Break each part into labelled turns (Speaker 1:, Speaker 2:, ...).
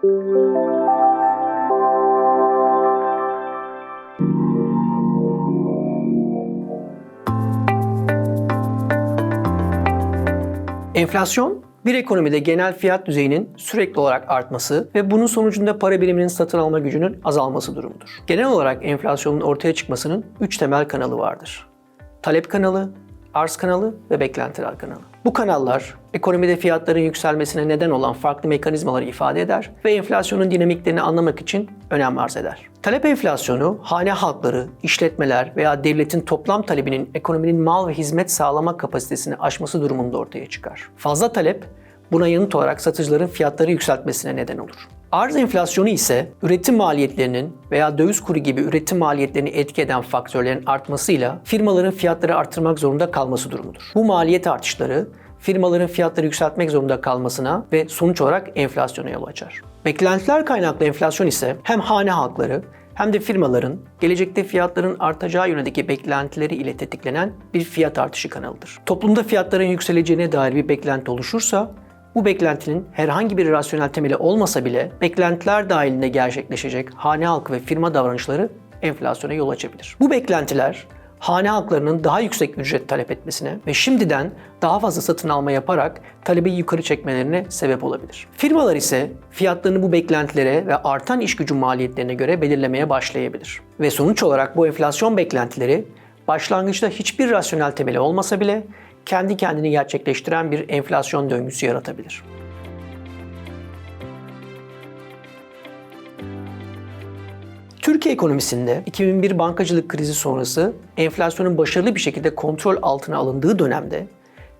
Speaker 1: Enflasyon bir ekonomide genel fiyat düzeyinin sürekli olarak artması ve bunun sonucunda para biriminin satın alma gücünün azalması durumudur. Genel olarak enflasyonun ortaya çıkmasının 3 temel kanalı vardır. Talep kanalı, arz kanalı ve beklentiler kanalı. Bu kanallar ekonomide fiyatların yükselmesine neden olan farklı mekanizmaları ifade eder ve enflasyonun dinamiklerini anlamak için önem arz eder. Talep enflasyonu, hane halkları, işletmeler veya devletin toplam talebinin ekonominin mal ve hizmet sağlama kapasitesini aşması durumunda ortaya çıkar. Fazla talep, buna yanıt olarak satıcıların fiyatları yükseltmesine neden olur. Arz enflasyonu ise üretim maliyetlerinin veya döviz kuru gibi üretim maliyetlerini etki eden faktörlerin artmasıyla firmaların fiyatları artırmak zorunda kalması durumudur. Bu maliyet artışları firmaların fiyatları yükseltmek zorunda kalmasına ve sonuç olarak enflasyona yol açar. Beklentiler kaynaklı enflasyon ise hem hane halkları hem de firmaların gelecekte fiyatların artacağı yönündeki beklentileri ile tetiklenen bir fiyat artışı kanalıdır. Toplumda fiyatların yükseleceğine dair bir beklenti oluşursa bu beklentinin herhangi bir rasyonel temeli olmasa bile beklentiler dahilinde gerçekleşecek hane halkı ve firma davranışları enflasyona yol açabilir. Bu beklentiler hane halklarının daha yüksek ücret talep etmesine ve şimdiden daha fazla satın alma yaparak talebi yukarı çekmelerine sebep olabilir. Firmalar ise fiyatlarını bu beklentilere ve artan iş gücü maliyetlerine göre belirlemeye başlayabilir. Ve sonuç olarak bu enflasyon beklentileri başlangıçta hiçbir rasyonel temeli olmasa bile kendi kendini gerçekleştiren bir enflasyon döngüsü yaratabilir. Türkiye ekonomisinde 2001 bankacılık krizi sonrası enflasyonun başarılı bir şekilde kontrol altına alındığı dönemde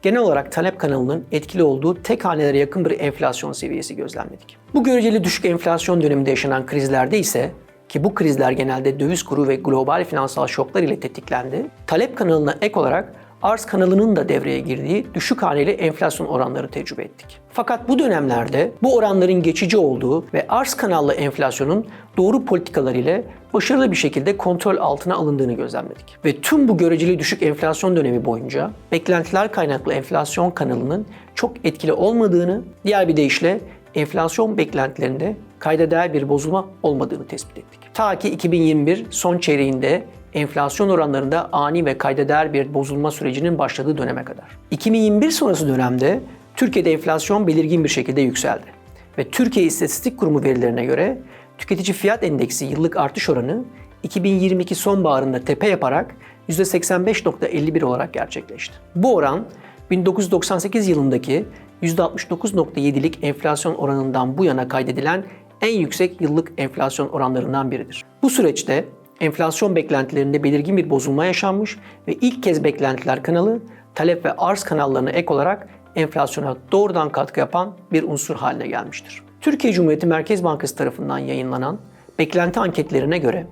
Speaker 1: genel olarak talep kanalının etkili olduğu tek hanelere yakın bir enflasyon seviyesi gözlemledik. Bu göreceli düşük enflasyon döneminde yaşanan krizlerde ise ki bu krizler genelde döviz kuru ve global finansal şoklar ile tetiklendi, talep kanalına ek olarak arz kanalının da devreye girdiği düşük haneli enflasyon oranları tecrübe ettik. Fakat bu dönemlerde bu oranların geçici olduğu ve arz kanallı enflasyonun doğru politikalar ile başarılı bir şekilde kontrol altına alındığını gözlemledik. Ve tüm bu göreceli düşük enflasyon dönemi boyunca beklentiler kaynaklı enflasyon kanalının çok etkili olmadığını, diğer bir deyişle enflasyon beklentilerinde kayda değer bir bozulma olmadığını tespit ettik. Ta ki 2021 son çeyreğinde enflasyon oranlarında ani ve kayda değer bir bozulma sürecinin başladığı döneme kadar. 2021 sonrası dönemde Türkiye'de enflasyon belirgin bir şekilde yükseldi. Ve Türkiye İstatistik Kurumu verilerine göre tüketici fiyat endeksi yıllık artış oranı 2022 sonbaharında tepe yaparak %85.51 olarak gerçekleşti. Bu oran 1998 yılındaki %69.7'lik enflasyon oranından bu yana kaydedilen en yüksek yıllık enflasyon oranlarından biridir. Bu süreçte enflasyon beklentilerinde belirgin bir bozulma yaşanmış ve ilk kez beklentiler kanalı talep ve arz kanallarına ek olarak enflasyona doğrudan katkı yapan bir unsur haline gelmiştir. Türkiye Cumhuriyeti Merkez Bankası tarafından yayınlanan beklenti anketlerine göre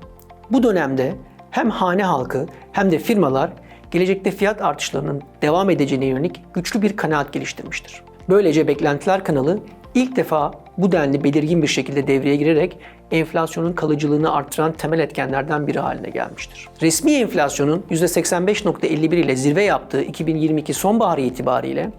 Speaker 1: bu dönemde hem hane halkı hem de firmalar gelecekte fiyat artışlarının devam edeceğine yönelik güçlü bir kanaat geliştirmiştir. Böylece beklentiler kanalı ilk defa bu denli belirgin bir şekilde devreye girerek enflasyonun kalıcılığını artıran temel etkenlerden biri haline gelmiştir. Resmi enflasyonun %85.51 ile zirve yaptığı 2022 sonbaharı itibariyle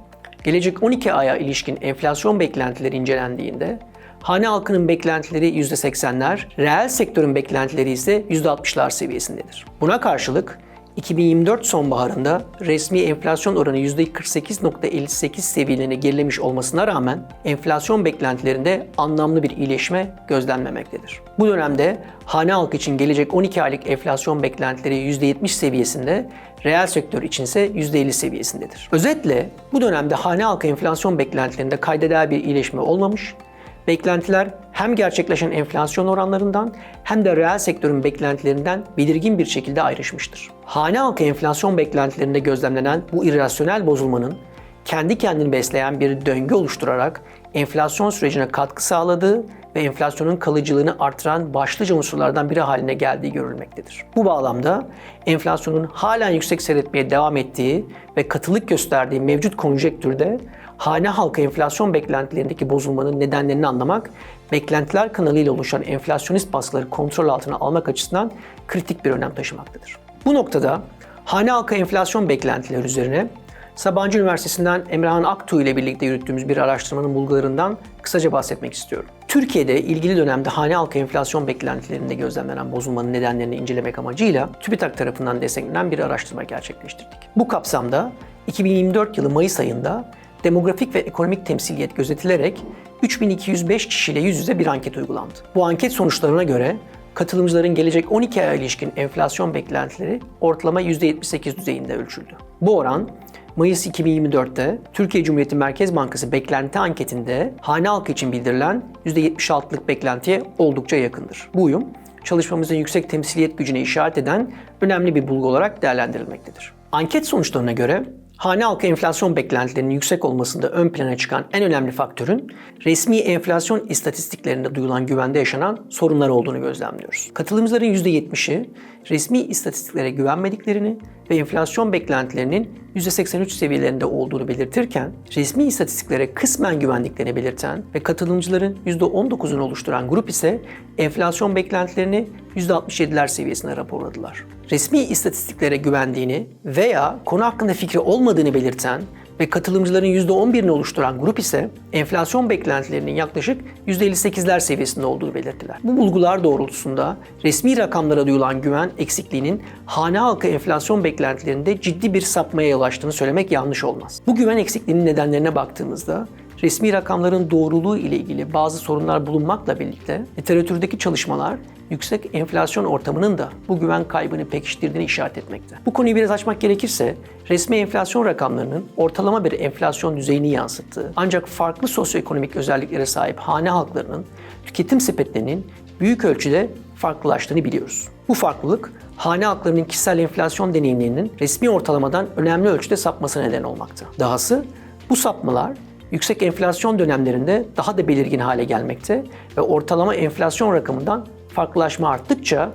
Speaker 1: gelecek 12 aya ilişkin enflasyon beklentileri incelendiğinde hane halkının beklentileri %80'ler, reel sektörün beklentileri ise %60'lar seviyesindedir. Buna karşılık 2024 sonbaharında resmi enflasyon oranı %48.58 seviyelerine gerilemiş olmasına rağmen enflasyon beklentilerinde anlamlı bir iyileşme gözlenmemektedir. Bu dönemde hane halkı için gelecek 12 aylık enflasyon beklentileri %70 seviyesinde, reel sektör için ise %50 seviyesindedir. Özetle bu dönemde hane halkı enflasyon beklentilerinde kaydeder bir iyileşme olmamış, beklentiler hem gerçekleşen enflasyon oranlarından hem de reel sektörün beklentilerinden belirgin bir şekilde ayrışmıştır. Hane halkı enflasyon beklentilerinde gözlemlenen bu irrasyonel bozulmanın kendi kendini besleyen bir döngü oluşturarak enflasyon sürecine katkı sağladığı ve enflasyonun kalıcılığını artıran başlıca unsurlardan biri haline geldiği görülmektedir. Bu bağlamda enflasyonun halen yüksek seyretmeye devam ettiği ve katılık gösterdiği mevcut konjektürde hane halkı enflasyon beklentilerindeki bozulmanın nedenlerini anlamak, beklentiler kanalıyla oluşan enflasyonist baskıları kontrol altına almak açısından kritik bir önem taşımaktadır. Bu noktada hane halkı enflasyon beklentileri üzerine Sabancı Üniversitesi'nden Emrahan Aktuğ ile birlikte yürüttüğümüz bir araştırmanın bulgularından kısaca bahsetmek istiyorum. Türkiye'de ilgili dönemde hane halkı enflasyon beklentilerinde gözlemlenen bozulmanın nedenlerini incelemek amacıyla TÜBİTAK tarafından desteklenen bir araştırma gerçekleştirdik. Bu kapsamda 2024 yılı Mayıs ayında demografik ve ekonomik temsiliyet gözetilerek 3205 kişiyle yüz yüze bir anket uygulandı. Bu anket sonuçlarına göre katılımcıların gelecek 12 aya ilişkin enflasyon beklentileri ortalama %78 düzeyinde ölçüldü. Bu oran Mayıs 2024'te Türkiye Cumhuriyeti Merkez Bankası beklenti anketinde hane halkı için bildirilen %76'lık beklentiye oldukça yakındır. Bu uyum çalışmamızın yüksek temsiliyet gücüne işaret eden önemli bir bulgu olarak değerlendirilmektedir. Anket sonuçlarına göre hane halkı enflasyon beklentilerinin yüksek olmasında ön plana çıkan en önemli faktörün resmi enflasyon istatistiklerinde duyulan güvende yaşanan sorunlar olduğunu gözlemliyoruz. Katılımcıların %70'i resmi istatistiklere güvenmediklerini ve enflasyon beklentilerinin %83 seviyelerinde olduğunu belirtirken, resmi istatistiklere kısmen güvendiklerini belirten ve katılımcıların %19'unu oluşturan grup ise enflasyon beklentilerini %67'ler seviyesinde raporladılar. Resmi istatistiklere güvendiğini veya konu hakkında fikri olmadığını belirten ve katılımcıların %11'ini oluşturan grup ise enflasyon beklentilerinin yaklaşık %58'ler seviyesinde olduğunu belirttiler. Bu bulgular doğrultusunda resmi rakamlara duyulan güven eksikliğinin hane halkı enflasyon beklentilerinde ciddi bir sapmaya yol açtığını söylemek yanlış olmaz. Bu güven eksikliğinin nedenlerine baktığımızda resmi rakamların doğruluğu ile ilgili bazı sorunlar bulunmakla birlikte literatürdeki çalışmalar yüksek enflasyon ortamının da bu güven kaybını pekiştirdiğini işaret etmekte. Bu konuyu biraz açmak gerekirse resmi enflasyon rakamlarının ortalama bir enflasyon düzeyini yansıttığı ancak farklı sosyoekonomik özelliklere sahip hane halklarının tüketim sepetlerinin büyük ölçüde farklılaştığını biliyoruz. Bu farklılık hane halklarının kişisel enflasyon deneyimlerinin resmi ortalamadan önemli ölçüde sapmasına neden olmakta. Dahası bu sapmalar yüksek enflasyon dönemlerinde daha da belirgin hale gelmekte ve ortalama enflasyon rakamından farklılaşma arttıkça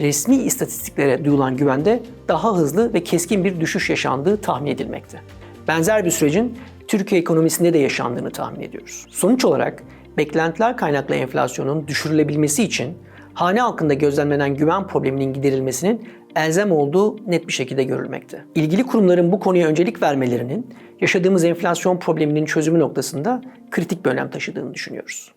Speaker 1: resmi istatistiklere duyulan güvende daha hızlı ve keskin bir düşüş yaşandığı tahmin edilmekte. Benzer bir sürecin Türkiye ekonomisinde de yaşandığını tahmin ediyoruz. Sonuç olarak beklentiler kaynaklı enflasyonun düşürülebilmesi için hane halkında gözlemlenen güven probleminin giderilmesinin elzem olduğu net bir şekilde görülmekte. İlgili kurumların bu konuya öncelik vermelerinin yaşadığımız enflasyon probleminin çözümü noktasında kritik bir önem taşıdığını düşünüyoruz.